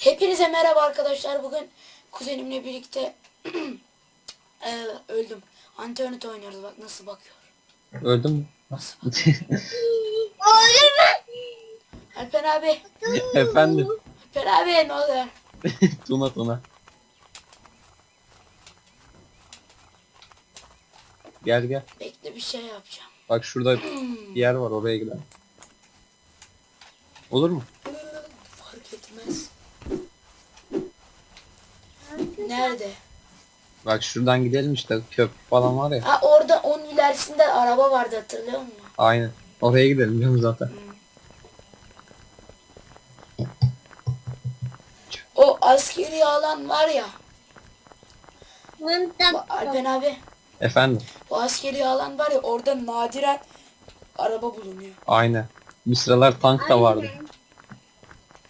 Hepinize merhaba arkadaşlar. Bugün kuzenimle birlikte Eee, öldüm. Antonet oynuyoruz. Bak nasıl bakıyor. Öldün mü? Nasıl bak. Alper abi. Efendim. Alper abi ne oluyor? Tuna Tuna. Gel gel. Bekle bir şey yapacağım. Bak şurada bir yer var oraya gidelim. Olur mu? Fark etmez. Nerede? Bak şuradan gidelim işte köprü falan var ya. Ha orada onun ilerisinde araba vardı hatırlıyor musun? Aynen. Oraya gidelim diyorum zaten. O askeri alan var ya. Bu Alper abi. Efendim. O askeri alan var ya orada nadiren araba bulunuyor. Aynen. Bir sıralar tank da vardı.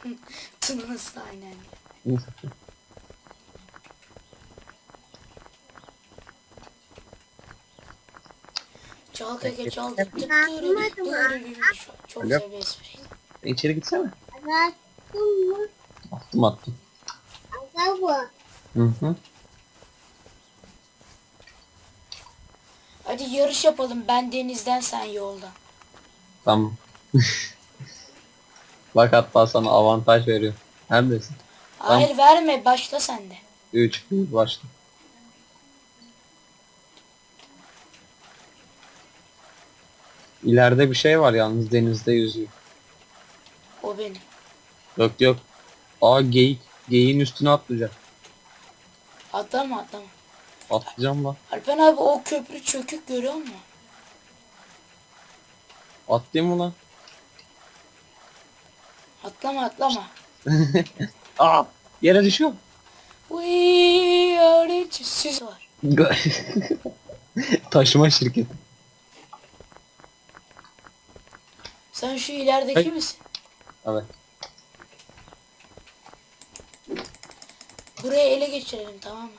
Tınınız da aynen. Çal keke çal. Tık tık tırırı, tırırı. Çok Alo. espriydi. İçeri gitsene. Attım attım. Hı hı. Hadi yarış yapalım. Ben denizden sen yoldan. Tamam. Bak hatta sana avantaj veriyor. Neredesin? Hayır verme. Başla sen de. 3 1 başla. İleride bir şey var yalnız denizde yüzüyor. O benim. Yok yok. Aa geyik. Geyiğin üstüne atlayacak. Atlama atlama. Atlayacağım lan. Alpen abi o köprü çökük görüyor musun? Atlayayım mı lan? Atlama atlama. Aa! Yere düşüyor. We are it. Süs var. Taşıma şirketi. Sen şu ilerideki Hayır. misin? Evet. Buraya ele geçirelim tamam mı?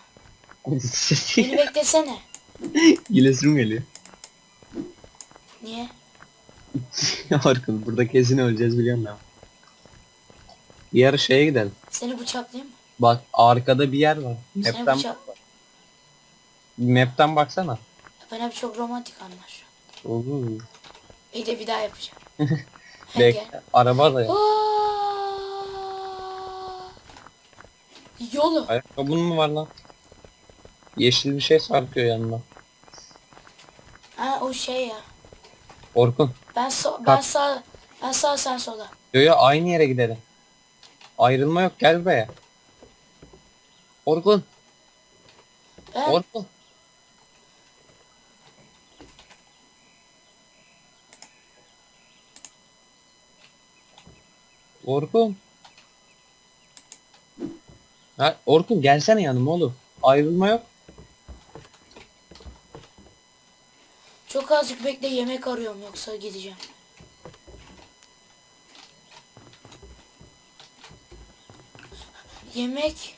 Beni beklesene. Gilesim geliyor. Niye? Arkın burada kesin öleceğiz biliyorum ben. Diğer şeye gidelim. Seni bıçaklayayım mı? Bak arkada bir yer var. Seni Map'ten, bıçak... map'ten baksana. Ben abi çok romantik anlar. Oo. Bir de bir daha yapacağım. Bekle. Araba da ya. Aa! Yolu. Ayakkabın mı var lan? Yeşil bir şey sarkıyor yanına. Ha o şey ya. Orkun. Ben so ben Kalk. sağ ben sağ sen sola. Yo yo aynı yere gidelim. Ayrılma yok gel buraya. Orkun. Ben Orkun. Orkun. Ha, Orkun gelsene yanıma oğlum. Ayrılma yok. Çok azıcık bekle yemek arıyorum yoksa gideceğim. Yemek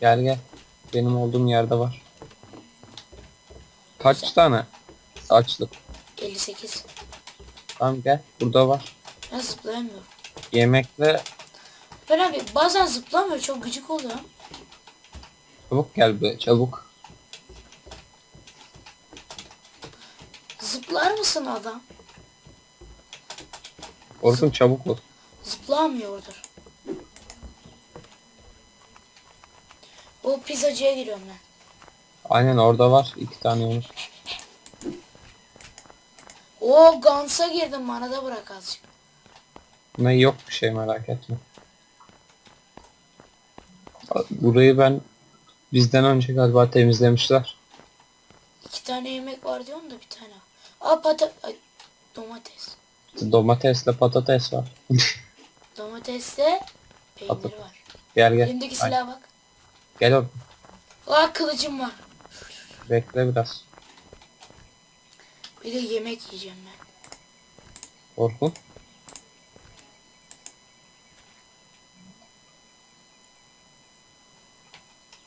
Gel gel. Benim olduğum yerde var. Kaç tane? Açlık. 58. Tamam gel. Burada var. Ben zıplayamıyorum. Yemekle Ben abi bazen zıplamıyor çok gıcık oluyor. çabuk gel buraya çabuk. Mısın adam? Orkun çabuk ol. Zıplamıyordur. O pizzacıya giriyorum ben. Aynen orada var. iki tane yunus. O Gans'a girdim bana da bırak azıcık. Ne yok bir şey merak etme. Burayı ben bizden önce galiba temizlemişler. İki tane yemek var diyorum da bir tane. Aa pata... Ay, domates. Domatesle patates var. Domatesle peynir var. gel gel. Elimdeki Ay, silaha bak. Gel Orkun. Aa kılıcım var. Bekle biraz. Bir de yemek yiyeceğim ben. Orkun.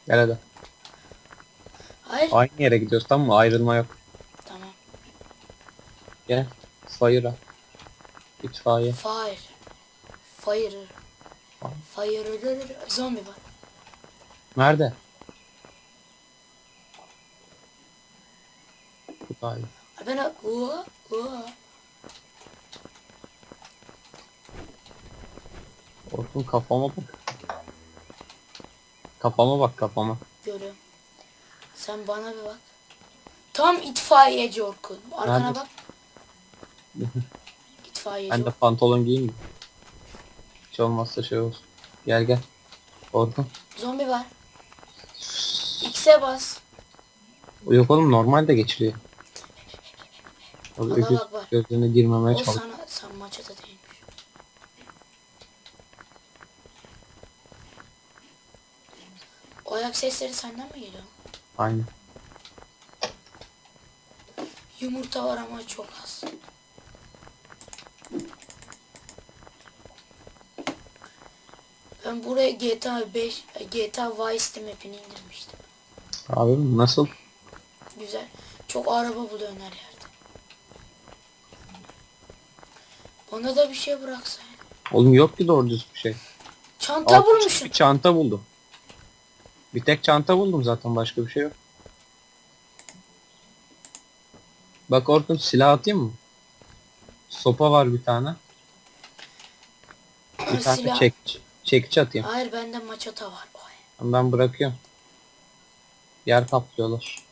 Gel hadi. Hayır. Aynı yere gidiyoruz tamam mı? Ayrılma yok. Gel. Fire'a. İtfaiye. Fire. Fire. Fire. Zombi var. Nerede? Ay Ben Uaa, uaa. Orkun kafama bak. Kafama bak kafama. görüyorum. Sen bana bir bak. Tam itfaiyeci Orkun. Arkana Nerede? bak. İtfaiyeci Ben de pantolon giyeyim mi? Hiç olmazsa şey olsun. Gel gel. Orkun. Zombi var. X'e bas. Yok oğlum normal de geçiriyor. O Bana öküz bak bak. gözlerine girmemeye O çalış. sana sen maça da değilmiş. O ayak sesleri senden mi geliyor? Aynen. Yumurta var ama çok az. Ben buraya GTA 5, GTA Vice map'ini indirmiştim. Abi nasıl? Güzel. Çok araba buluyorsun her yerde. Bana da bir şey bıraksa. Oğlum yok ki doğru düz bir şey. Çanta Alt küçük bulmuşsun. Bir çanta buldum. Bir tek çanta buldum zaten başka bir şey yok. Bak Orkun silah atayım mı? Sopa var bir tane. Bir tane Silah. çek, çekiç atayım. Hayır bende maçata var. Oy. Ben bırakıyorum. Yer kaplıyorlar.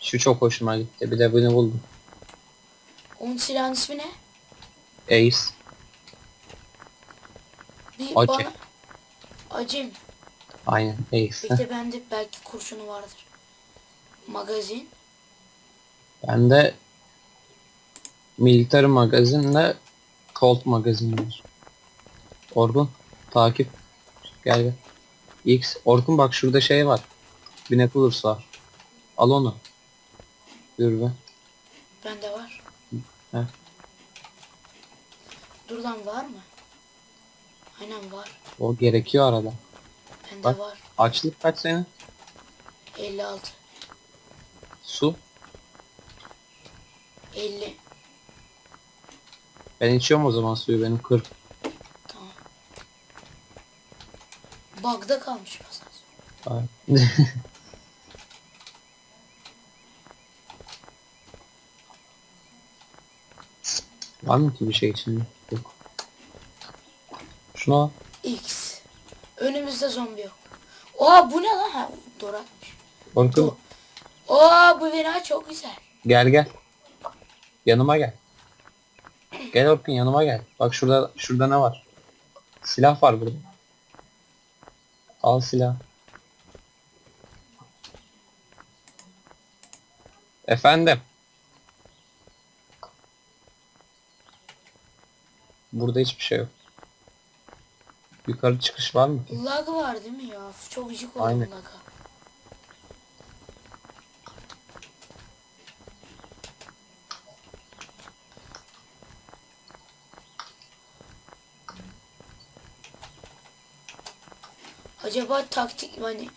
Şu çok hoşuma gitti. Bir de bunu buldum. Onun silahın ismi ne? Ace. Bir Acı. bana... Acım. Aynen Ace. Bekle bende belki kurşunu vardır. Magazin. Ben de Military magazinle Colt magazin var. Orkun takip. Gel gel. X. Orkun bak şurada şey var. Binoculars var. Al onu. Dur be. Bende var. He. Dur lan var mı? Aynen var. O gerekiyor arada. Bende Bak. var. Açlık kaç senin? 56. Su. 50. Ben içiyorum o zaman suyu benim 40. Tamam. Bug'da kalmış. Ay. Var mı ki bir şey içinde? Yok. Şunu al. X. Önümüzde zombi yok. Oha bu ne lan? Ha, Dorakmış. Orkun Dur. Oha bu bina çok güzel. gel gel. Yanıma gel. Gel Orkun yanıma gel. Bak şurada şurada ne var? Silah var burada. Al silah. Efendim. Burada hiçbir şey yok. Yukarı çıkış var mı? Lag var değil mi ya? Çok gıcık oldum Aynen. lag'a. Acaba taktik hani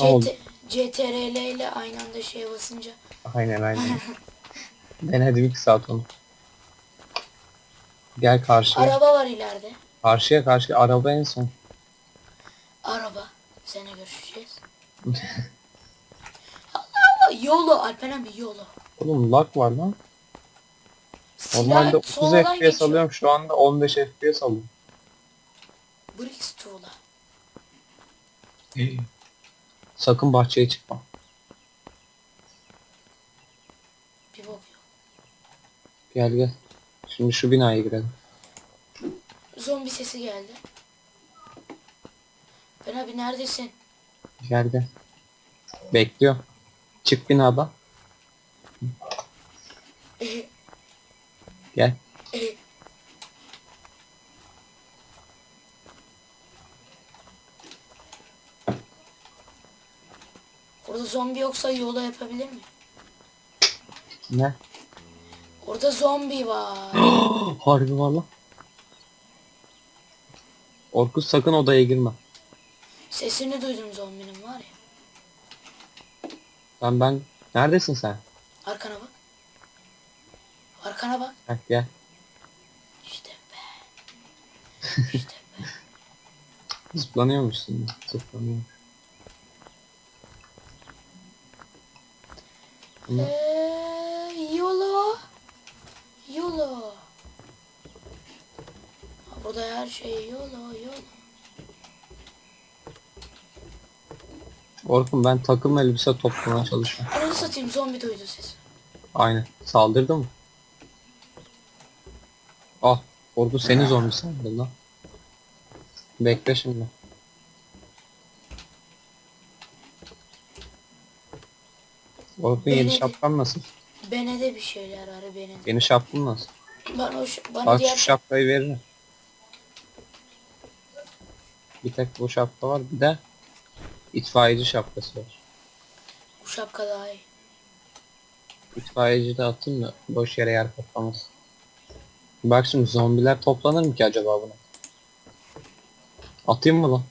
oldu? CT, CTRL ile aynı anda şeye basınca Aynen aynen. Denedim 2 saat onu. Gel karşıya. araba var ileride. Karşıya karşıya araba en son. Araba. Sene görüşeceğiz. Allah Allah. Yolu. Alperen bir yolu. Oğlum lag var lan. Silah Normalde 30 sonradan FPS geçiyor. alıyorum şu anda 15 FPS alıyorum. Bricks tuğla. Sakın bahçeye çıkma. Bir bok yok. Gel gel. Şimdi şu binaya girelim. Zombi sesi geldi. Ben abi neredesin? Gel gel. Bekliyor. Çık binadan. Gel. eh. Orada zombi yoksa yola yapabilir mi? Ne? Orada zombi var. Harbi var lan. Orkut sakın odaya girme. Sesini duydum zombinin var ya. Ben ben Neredesin sen? Arkana bak. Arkana bak. Heh, gel. İşte be. İşte be. Zıplanıyormuşsun. Zıplanıyor. Eee, yolo. Yolo. Burada her şey yolo yolo. Orkun ben takım elbise toplamaya çalışıyorum. Ananı satayım zombi duydu sesi. Aynen. Saldırdı mı? Ah. Orkun seni zombi sandı lan. Bekle şimdi. Orkun yeni Beni- şapkan nasıl? Bene de bir şeyler bene de. Yeni şapkan nasıl? Bana, o, ş- bana Bak diğer şu şapkayı veririm. Bir tek bu şapka var. Bir de itfaiyeci şapkası var. bu şapka daha iyi. İtfaiyeci de atayım da boş yere yer kaplamaz. Bak şimdi zombiler toplanır mı ki acaba buna? Atayım mı lan?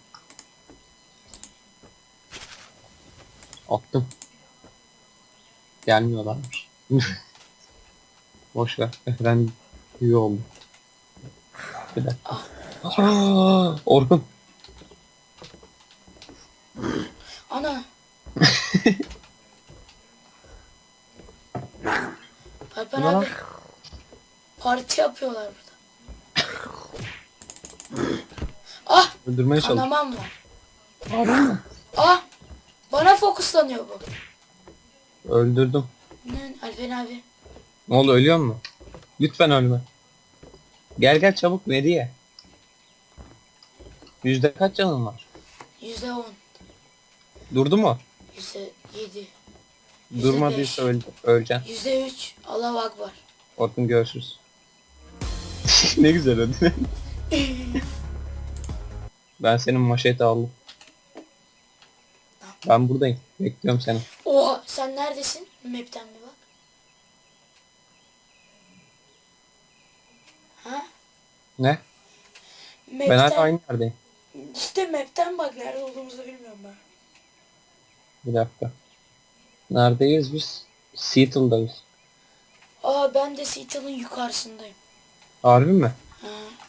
Attım. Gelmiyorlarmış. boş ver. Ben iyi oldu. Bir dakika. Aa, Orkun. Ana. Alper Ne lan? abi. Parti yapıyorlar burada. ah Öldürmeye çalış. kanamam var. Abi mi? Ah bana fokuslanıyor bu. Öldürdüm. Ne Alper abi. Ne oldu ölüyor mu? Lütfen ölme. Gel gel çabuk Mediye. Yüzde kaç canın var? Yüzde on. Durdu mu? Yüzde yedi. Durmadıysa öl öleceksin. Yüzde üç. Allah akbar. Orkun görüşürüz. ne güzel öldü. ben senin maşeti aldım. Ben buradayım. Bekliyorum seni. Sen neredesin? Map'ten bir bak. Ha? Ne? Map'ten, Ben hala aynı yerdeyim. İşte map'ten bak nerede olduğumuzu bilmiyorum ben. Bir dakika. Neredeyiz biz? Seattle'dayız. Aa ben de Seattle'ın yukarısındayım. Harbi mi? Ha.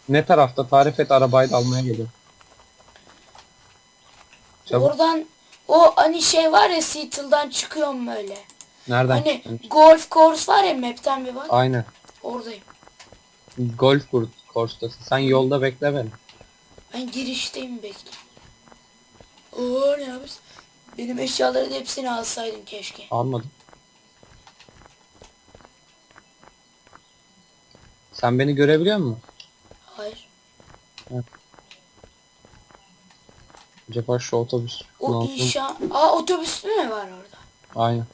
Ne tarafta? Tarif et arabayı da almaya geliyorum. Çabuk. Oradan o hani şey var ya Seattle'dan çıkıyorum böyle. Nereden Hani çıktın? golf course var ya map'ten bir bak. Aynen. Oradayım. Golf kurstasın. Sen yolda bekle beni. Ben girişteyim bekle. Oo ne yapıyorsun? Benim eşyaların hepsini alsaydın keşke. Almadım. Sen beni görebiliyor musun? Hayır. Acaba şu otobüs O kullandım. inşa... Aa otobüs mü var orada? Aynen.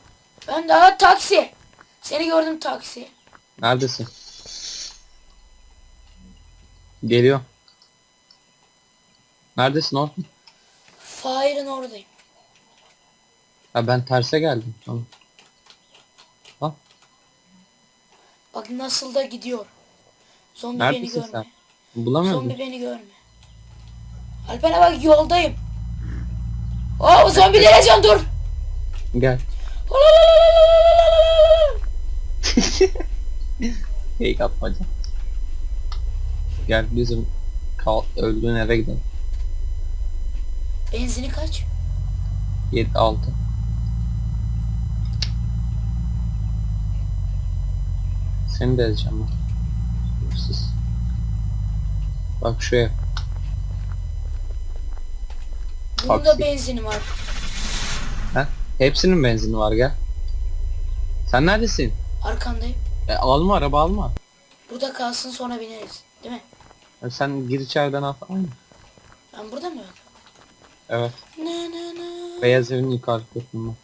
Ben daha taksi. Seni gördüm taksi. Neredesin? Geliyor. Neredesin Orkun? Fire'ın oradayım. Ha ben terse geldim. Tamam. Bak nasıl da gidiyor. Zombi Neredesin beni görme. sen? Bulamıyor Zombi musun? beni görme. Alper'e bak yoldayım. Oo zombilere can dur. Gel. Fake atmaca. Gel bizim kal öldüğün eve gidelim. Benzini kaç? 7 6. Seni de ezeceğim ben. Hırsız. Bak şu ev. Bunun da benzini var. Ha? Hepsinin benzini var gel. Sen neredesin? Arkandayım. E, alma araba alma. Burada kalsın sonra bineriz. Değil mi? E, sen gir içeriden al. Aynı. Ben burada mı? Evet. Ne ne ne. Beyaz evin yukarı kısmında.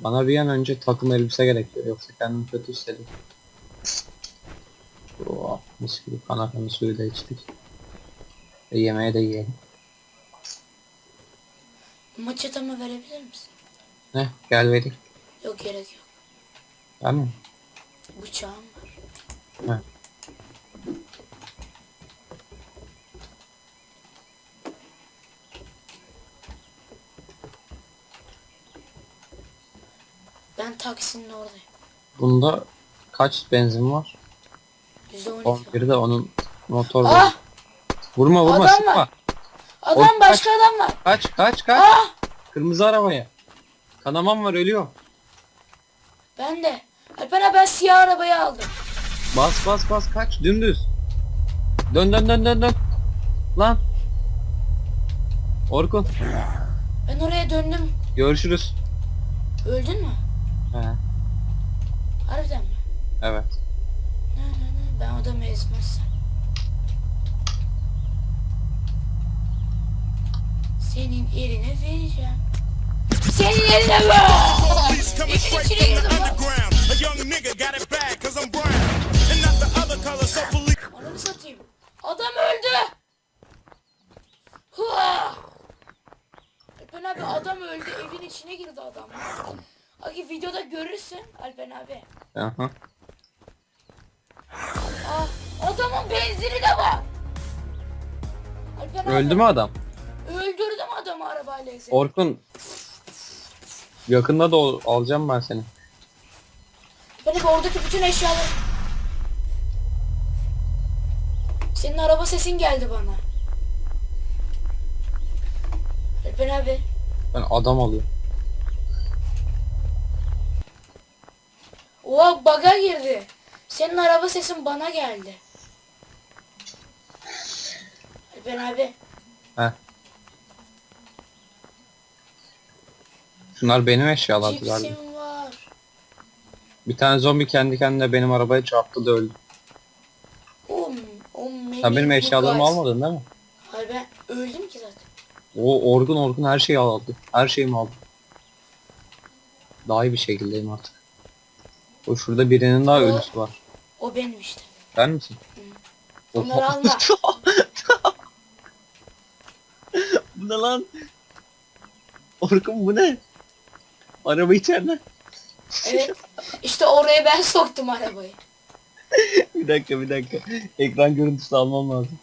Bana bir an önce takım elbise gerekiyor yoksa kendimi kötü hissediyorum. Oh, mis gibi kanakanın suyu da içtik. Ve yemeğe de yiyelim. Maç verebilir misin? Ne? Gel vereyim. Yok gerek yok. Tamam. Bıçağım var. Ha. Ben taksinin oradayım. Bunda kaç benzin var? %12. onun motor. Ah! Vurma vurma Adam sıkma. var. Adam Oğlum, başka adam var. Kaç kaç kaç. Ah! Kırmızı arabaya. Kanamam var ölüyor. Ben de. Alper abi ben siyah arabayı aldım. Bas bas bas kaç dümdüz. Dön dön dön dön dön. Lan. Orkun Ben oraya döndüm. görüşürüz. Öldün mü? He, Harbiden mi? evet. Ne ne ne ben adamı ezmezsem. Senin eline vereceğim. Senin eline coming İçine straight içine from the girdim lan. underground. A young nigga got it bad cause I'm brown. And not the other color, so police. Ananı satayım. Adam öldü. Hıa! Alpen abi adam öldü. Evin içine girdi adam. Aki videoda görürsün Alpen abi. Aha. Ah, adamın benzini de var. Alpen abi, Öldü mü adam? Orkun. Yakında da ol- alacağım ben seni. Abi oradaki bütün eşyaları... Senin araba sesin geldi bana. Alpen abi. Ben adam alıyorum. Oha baga girdi. Senin araba sesin bana geldi. Alpen abi. He. Şunlar benim eşyalardı galiba. Cipsim var. Bir tane zombi kendi kendine benim arabaya çarptı da öldü. Um, um, Sen benim eşyalarımı guys- almadın değil mi? Hayır ben öldüm ki zaten. O orgun orgun her şeyi aldı. Her şeyimi aldı. Daha iyi bir şekildeyim artık. O şurada birinin daha O- ölüsü var. O benim işte. Sen misin? Onları alma. bu ne lan? Orkun bu ne? Araba içeride. Evet. İşte oraya ben soktum arabayı. bir dakika bir dakika. Ekran görüntüsü almam lazım.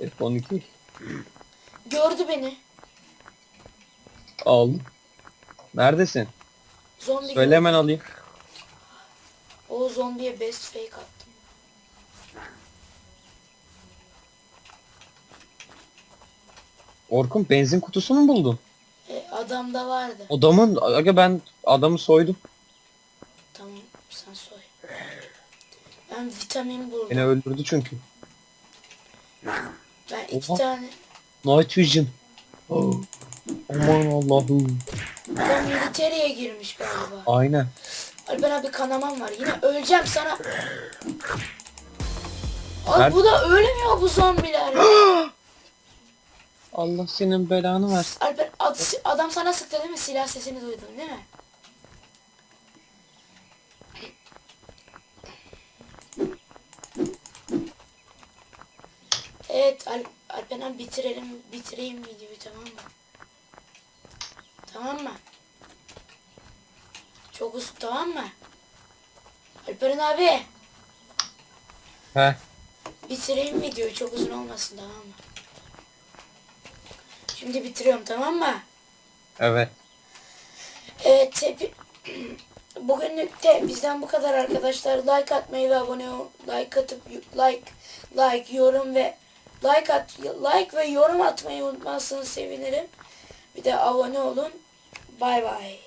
F12 Gördü beni. aldım. Neredesin? Zombi Söyle hemen alayım. O zombiye best fake attım. Orkun benzin kutusu mu buldun? E, adamda vardı. Adamın, aga ben adamı soydum. Tamam sen soy. Ben vitamin buldum. Beni öldürdü çünkü. Ben iki Oha. tane. Night Vision. Oh. Aman Allah'ım. Adam militeriye girmiş galiba. Aynen. Alper abi kanamam var. Yine öleceğim sana. Abi Nerede? bu da ölmüyor bu zombiler. Allah senin belanı versin. Alper ad- adam sana sıktı değil mi? Silah sesini duydun değil mi? Evet Al Alper abi bitirelim bitireyim videoyu tamam mı? Tamam mı? Çok uzun tamam mı? Alperen abi He. bitireyim videoyu çok uzun olmasın tamam mı? Şimdi bitiriyorum tamam mı? Evet. Evet hep bugünlük de bizden bu kadar arkadaşlar. Like atmayı ve abone ol, like atıp like like yorum ve like at like ve yorum atmayı unutmazsanız sevinirim. Bir de abone olun. Bay bay.